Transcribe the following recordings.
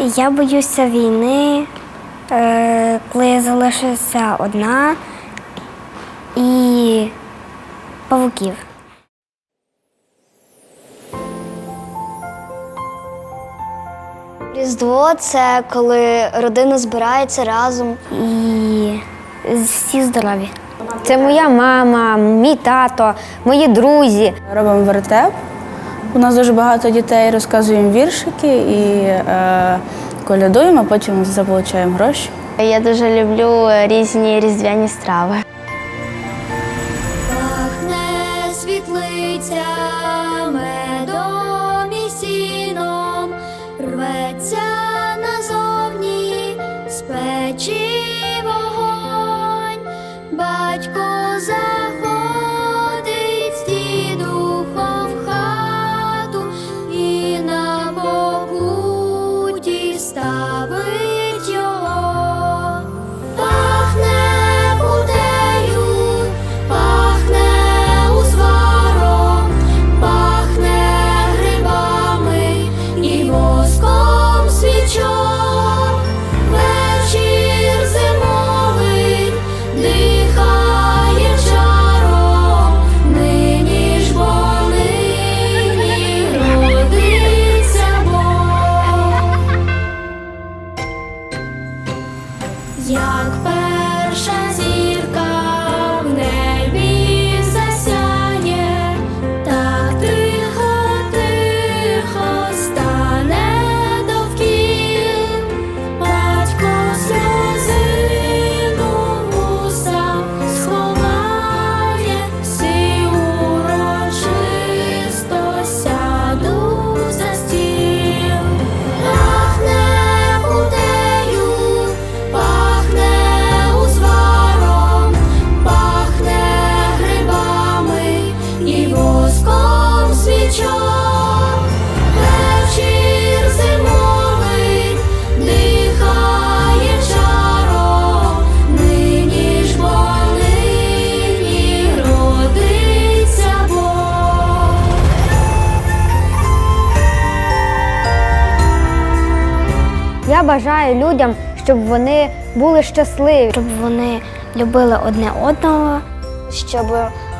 Я боюся війни, е, коли я залишуся одна і павуків. Різдво це коли родина збирається разом. І всі здорові. Це моя мама, мій тато, мої друзі. Робимо вертеп. У нас дуже багато дітей розказуємо віршики і е, колядуємо, а потім заполучаємо гроші. Я дуже люблю різні різдвяні страви. Пахне світлиця Я бажаю людям, щоб вони були щасливі. Щоб вони любили одне одного. Щоб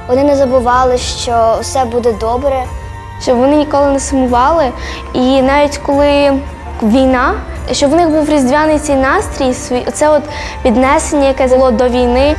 вони не забували, що все буде добре. Щоб вони ніколи не сумували. І навіть коли війна, щоб в них був різдвяний цей настрій, це от піднесення, яке було до війни.